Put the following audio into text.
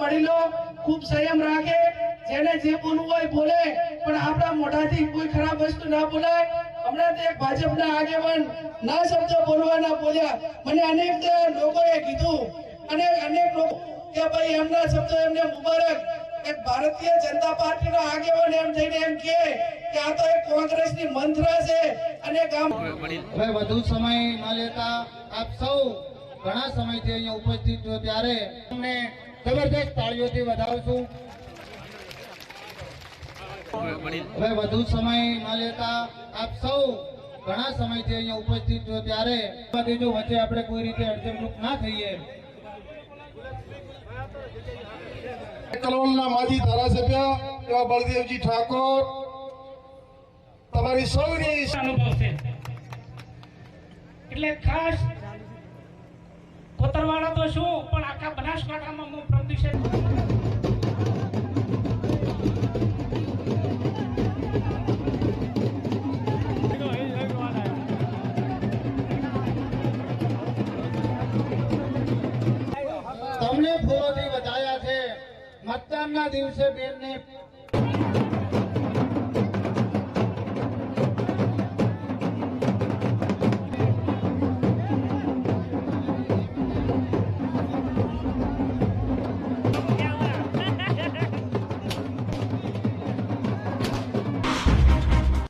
વડીલો, ખૂબ સંયમ રાખે. જેને જે બોલવું હોય બોલે, પણ આપણા મોઢાથી કોઈ ખરાબ વસ્તુ ના બોલાય. હમણાં તે ભાજપના આગેવાન ના શબ્દો બોલવાના બોલ્યા. મને અનેક લોકોએ કીધું, અને એમના શબ્દો એમને મુબારક. ભારતીય જનતા પાર્ટીનો આગેવાન એમ થઈને એમ કે આ તો એક કોંગ્રેસની મંત્ર છે, અને ગામ હવે વધુ સમય ન લેતા આપ સૌ ઘણા સમયથી અહીંયા ઉપસ્થિત છો ત્યારે જબરદસ્ત તાળીઓથી વધાવશું હવે વધુ સમય ન લેતા આપ સૌ ઘણા સમયથી અહીંયા ઉપસ્થિત છો. ત્યારે જો વચ્ચે આપણે કોઈ રીતે અડચણરૂપ ના થઈએ. કલોલના માજી ધારાસભ્ય એવા બળદેવજી ઠાકોર તમારી સૌની અનુભવ છે. એટલે ખાસ કોતરવાળા તો શું બનાસકાંઠામાં હું પ્રદૂષિત તમને ફૂલોથી વધાયા છે. મતદાનના દિવસે બેનને